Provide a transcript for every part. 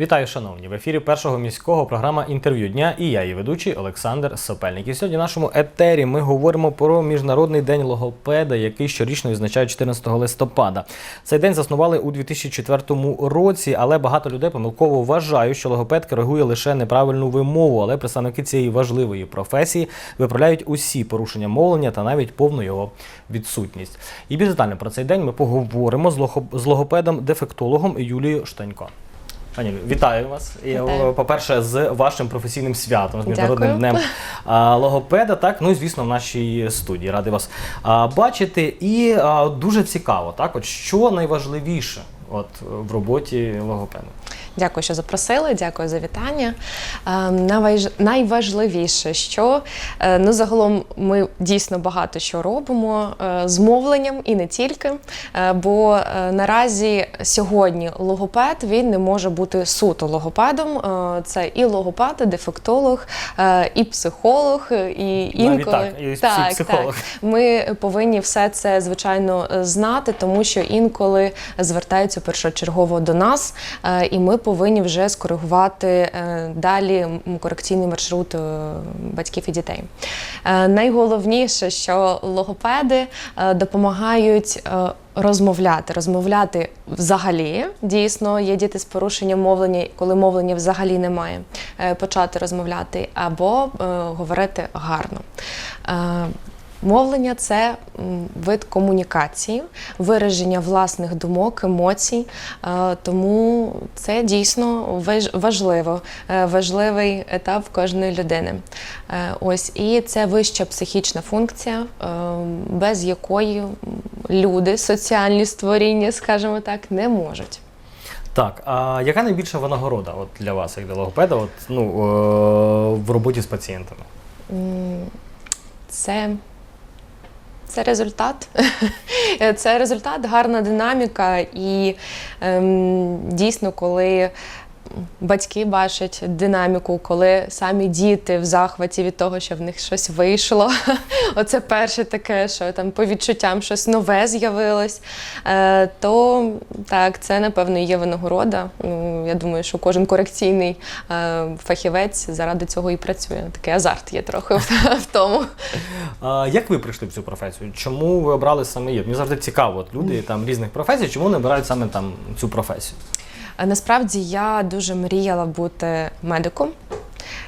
Вітаю, шановні! В ефірі першого міського програма інтерв'ю дня і я, її ведучий Олександр Сопельник. І сьогодні в нашому етері ми говоримо про міжнародний день логопеда, який щорічно відзначають 14 листопада. Цей день заснували у 2004 році, але багато людей помилково вважають, що логопед коригує лише неправильну вимову, але представники цієї важливої професії виправляють усі порушення мовлення та навіть повну його відсутність. І більш детально про цей день ми поговоримо з логопедом-дефектологом Юлією Штанько. Пані, вітаю вас. Вітаю. По-перше, з вашим професійним святом, з міжнародним Дякую. днем а, логопеда. Так, ну і звісно, в нашій студії ради вас а, бачити. І а, дуже цікаво, так, от що найважливіше от в роботі логопеда. Дякую, що запросили. Дякую за вітання. Е, Найважливіше, що е, ну загалом ми дійсно багато що робимо е, з мовленням і не тільки. Е, Бо наразі сьогодні логопед він не може бути суто логопедом. Це і логопед, і дефектолог, і психолог, і інколи так, і психолог. Ми повинні все це звичайно знати, тому що інколи звертаються першочергово до нас, і ми повинні вже скоригувати е, далі корекційний маршрут е, батьків і дітей. Е, Найголовніше, що логопеди допомагають. Розмовляти, розмовляти взагалі дійсно є діти з порушенням мовлення, коли мовлення взагалі немає, почати розмовляти або е, говорити гарно. Е, Мовлення це вид комунікації, вираження власних думок, емоцій. Е, Тому це дійсно важливо, е, важливий етап кожної людини. Е, Ось і це вища психічна функція, без якої люди, соціальні створіння, скажімо так, не можуть. Так, а яка найбільша винагорода от для вас, як для логопеда, от, ну, в роботі з пацієнтами? Це, це результат. Це результат, гарна динаміка. І ем, дійсно, коли батьки бачать динаміку, коли самі діти в захваті від того, що в них щось вийшло. Оце перше таке, що там по відчуттям щось нове з'явилось. Е, то так, це напевно є винагорода. Ну, я думаю, що кожен корекційний е, фахівець заради цього і працює. Такий азарт є трохи в, тому. А, як ви прийшли в цю професію? Чому ви обрали саме її? Мені завжди цікаво, от люди там різних професій, чому вони обирають саме там цю професію? А Насправді я дуже мріяла бути медиком,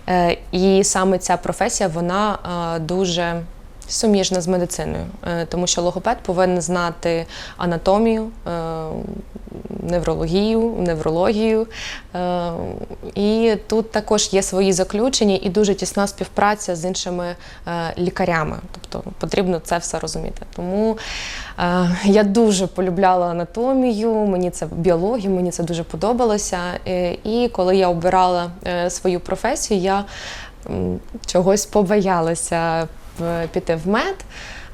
Е, і саме ця професія вона е, дуже суміжна з медициною, Е, тому що логопед повинен знати анатомію, е, неврологію, неврологію. Е, І тут також є свої заключення і дуже тісна співпраця з іншими е, лікарями. Тобто потрібно це все розуміти. Тому е, я дуже полюбляла анатомію, мені це біологію, мені це дуже подобалося. Е, І коли я обирала е, свою професію, я чогось побоялася піти в мед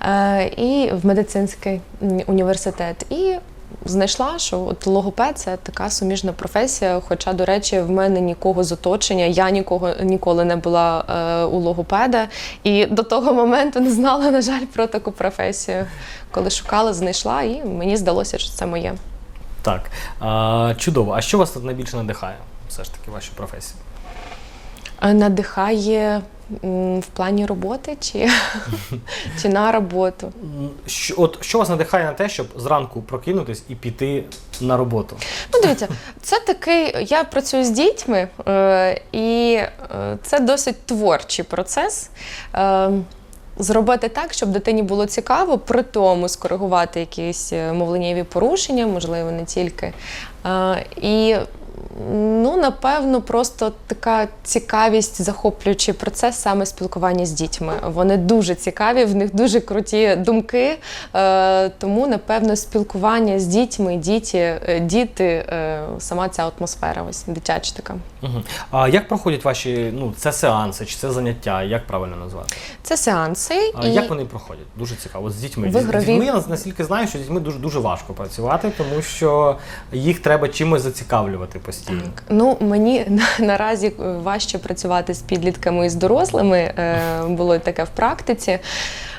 е, і в медицинський університет. І знайшла, що от логопед це така суміжна професія. Хоча, до речі, в мене нікого з оточення, я нікого ніколи не була е, у логопеда, і до того моменту не знала, на жаль, про таку професію. Коли шукала, знайшла, і мені здалося, що це моє. Так, а, чудово. А що вас тут найбільше надихає? Все ж таки, ваші професії? Е, Надихає в плані роботи чи, чи на роботу. Що, от, що вас надихає на те, щоб зранку прокинутись і піти на роботу? Ну, дивіться, це такий. Я працюю з дітьми, е, і е, це досить творчий процес. Е, Зробити так, щоб дитині було цікаво, при тому скоригувати якісь е, мовленнєві порушення, можливо, не тільки. Е, І ну, напевно, просто така цікавість, захоплюючий процес саме спілкування з дітьми. Вони дуже цікаві, в них дуже круті думки. Е, Тому, напевно, спілкування з дітьми, діти, е, діти, е, сама ця атмосфера, ось дитяча така. Угу. А як проходять ваші, ну, це сеанси чи це заняття, як правильно назвати? Це сеанси. А як вони проходять? Дуже цікаво. З дітьми. В З дітьми я наскільки знаю, що з дітьми дуже дуже важко працювати, тому що їх треба чимось зацікавлювати постійно. Так. Ну мені на- наразі е, важче працювати з підлітками і з дорослими. е, Було таке в практиці.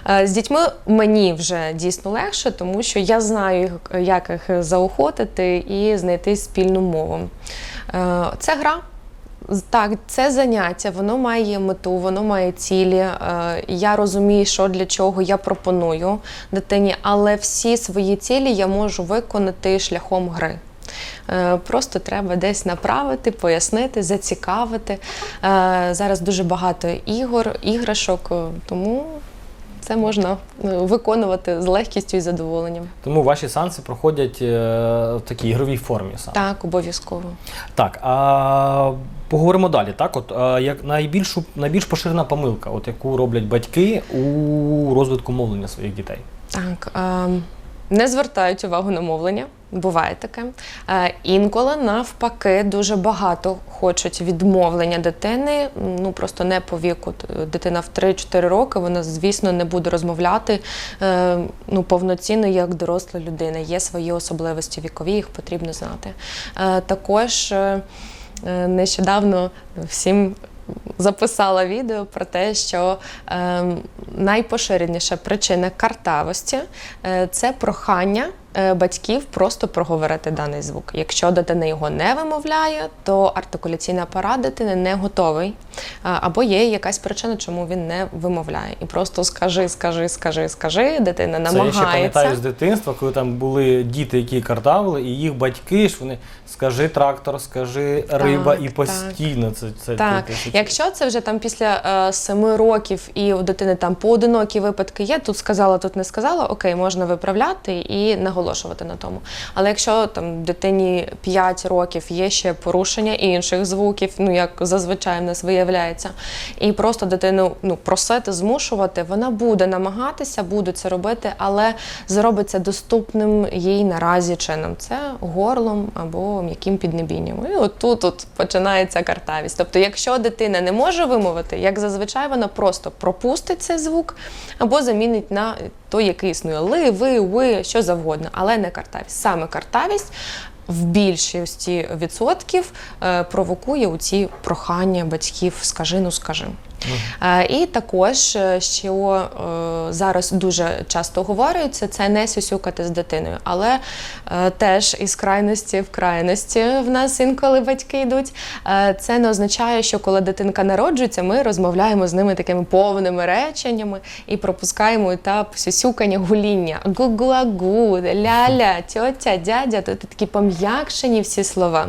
Е, З дітьми мені вже дійсно легше, тому що я знаю, як їх заохотити і знайти спільну мову. Це гра. Так, це заняття, воно має мету, воно має цілі. Я розумію, що для чого я пропоную дитині, але всі свої цілі я можу виконати шляхом гри. Е, Просто треба десь направити, пояснити, зацікавити. Е, Зараз дуже багато ігор, іграшок, е, тому це можна виконувати з легкістю і задоволенням. Тому ваші сеанси проходять в такій ігровій формі саме. Так, обов'язково. Так, а поговоримо далі. Так, от як найбільшу найбільш поширена помилка, от яку роблять батьки у розвитку мовлення своїх дітей. Так, ем, не звертають увагу на мовлення, буває таке. Е, інколи навпаки дуже багато хочуть відмовлення дитини. Ну просто не по віку. Дитина в 3-4 роки, вона, звісно, не буде розмовляти е, ну, повноцінно як доросла людина. Є свої особливості вікові, їх потрібно знати. Е, також нещодавно всім записала відео про те, що е, найпоширеніша причина картавості е, це прохання батьків просто проговорити даний звук. Якщо дитина його не вимовляє, то артикуляційний апарат дитини не готовий. Або є якась причина, чому він не вимовляє. І просто скажи, скажи, скажи, скажи, дитина Це я ще пам'ятаю з дитинства, коли там були діти, які картавили, і їх батьки ж вони скажи трактор, скажи риба, Так, і так. постійно це, це Так, якщо це вже там після е, семи років і у дитини там поодинокі випадки є, тут сказала, тут не сказала, окей, можна виправляти і наголошувати на тому. Але якщо там дитині 5 років є ще порушення інших звуків, ну як зазвичай в нас виявляється, і просто дитину ну просити, змушувати, вона буде намагатися, буде це робити, але зробить це доступним їй наразі чином. Це горлом або м'яким піднебінням. І от тут от починається картавість. Тобто, якщо дитина не може вимовити, як зазвичай вона просто пропустить цей звук або замінить на той, який існує ли, ви, ви, що завгодно, але не картавість. Саме картавість. В більшості відсотків е, провокує у ці прохання батьків скажи, ну скажи. Е, І також, е, що е, зараз дуже часто говориться, це не сюсюкати з дитиною, але теж із крайності в крайності в нас інколи батьки йдуть. Це не означає, що коли дитинка народжується, ми розмовляємо з ними такими повними реченнями і пропускаємо етап сюсюкання, гуління. Гу-гу-агу, ля-ля, тьотя, дядя, тут такі пом'якшені всі слова.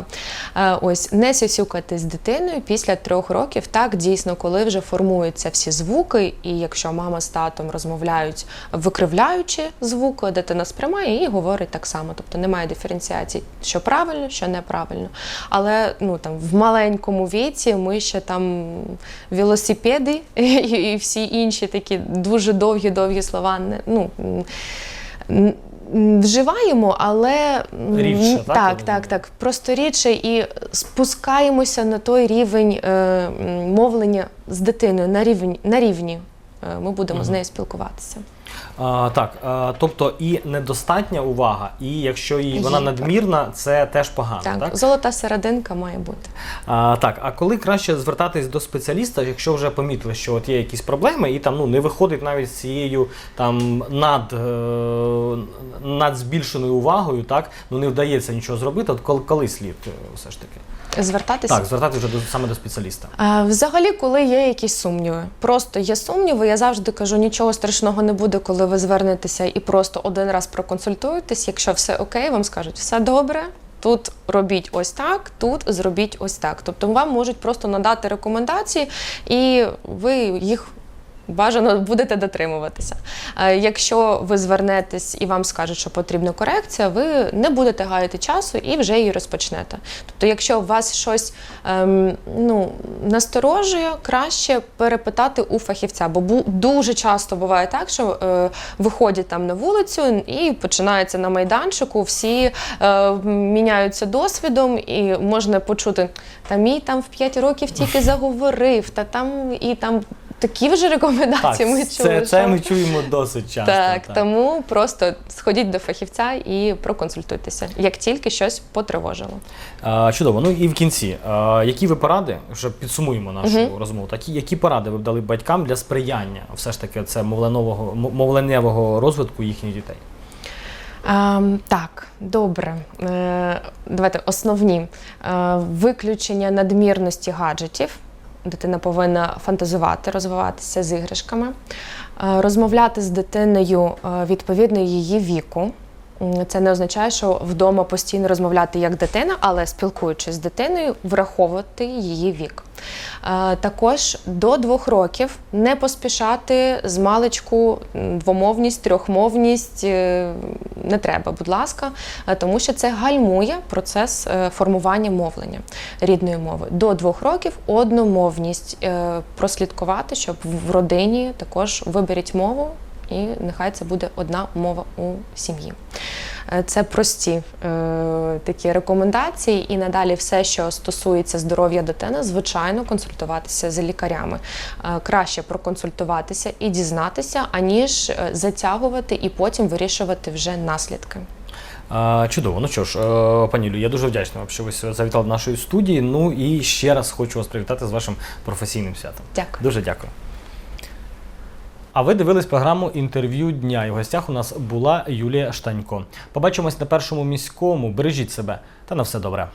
Ось не сюсюкати з дитиною після трьох років. Так дійсно, коли вже формуються всі звуки, і якщо мама з татом розмовляють викривляючи звуки, дитина сприймає і говорить так само. Тобто немає диференціації, що правильно, що неправильно. Але ну там в маленькому віці ми ще там велосипеди і всі інші такі дуже довгі-довгі слова ну. Вживаємо, але Рідше, так, так, так, так, просто рідше і спускаємося на той рівень е, мовлення з дитиною на рівні. На рівні. Е, Ми будемо з нею спілкуватися. А, так, а, тобто і недостатня увага, і якщо і вона Є, надмірна, це теж погано, Так, так? золота серединка має бути. А, так, а коли краще звертатись до спеціаліста, якщо вже помітили, що от є якісь проблеми, і там ну не виходить навіть з цією там над, е, над збільшеною увагою, так ну не вдається нічого зробити. От коли, коли слід е, все ж таки? Звертатися. Так, звертатися вже до саме до спеціаліста. А, Взагалі, коли є якісь сумніви, просто є сумніви, я завжди кажу, нічого страшного не буде, коли ви звернетеся і просто один раз проконсультуєтесь. Якщо все окей, вам скажуть, все добре. Тут робіть ось так, тут зробіть ось так. Тобто вам можуть просто надати рекомендації, і ви їх бажано будете дотримуватися. Е, Якщо ви звернетесь і вам скажуть, що потрібна корекція, ви не будете гаяти часу і вже її розпочнете. Тобто, якщо вас щось ем, ну, насторожує, краще перепитати у фахівця, бо дуже часто буває так, що е, виходять там на вулицю і починається на майданчику, всі е, міняються досвідом, і можна почути, та мій там в 5 років тільки заговорив, та там і там. Такі вже Так, рекомендації ми чули. це, це що- ми чуємо досить часто. так, тому просто сходіть до фахівця і проконсультуйтеся, як тільки щось потривожило. А, чудово. Ну і в кінці, а, які ви поради, вже підсумуємо нашу розмову, такі, які поради ви б дали батькам для сприяння все ж таки це мовленового, м- мовленнєвого розвитку їхніх дітей? Ем, так, добре. Е, давайте основні Е, виключення надмірності гаджетів. Дитина повинна фантазувати, розвиватися з іграшками, Е, розмовляти з дитиною е, відповідно її віку. Це не означає, що вдома постійно розмовляти як дитина, але спілкуючись з дитиною, враховувати її вік. Е, Також до двох років не поспішати з маличку двомовність, трьохмовність е, не треба, будь ласка, е, тому що це гальмує процес формування мовлення рідної мови. До двох років одномовність прослідкувати, щоб в родині також виберіть мову, і нехай це буде одна мова у сім'ї. Е, Це прості е, такі рекомендації, і надалі все, що стосується здоров'я дитини, звичайно, консультуватися з лікарями. Е, краще проконсультуватися і дізнатися, аніж е, затягувати і потім вирішувати вже наслідки. Чудово. Ну що ж, е, пані Лю, я дуже вдячний вам, що ви завітали до нашої студії. Ну і ще раз хочу вас привітати з вашим професійним святом. Дякую. Дуже дякую. А ви дивились програму інтерв'ю дня. І в гостях у нас була Юлія Штанько. Побачимось на першому міському. Бережіть себе та на все добре.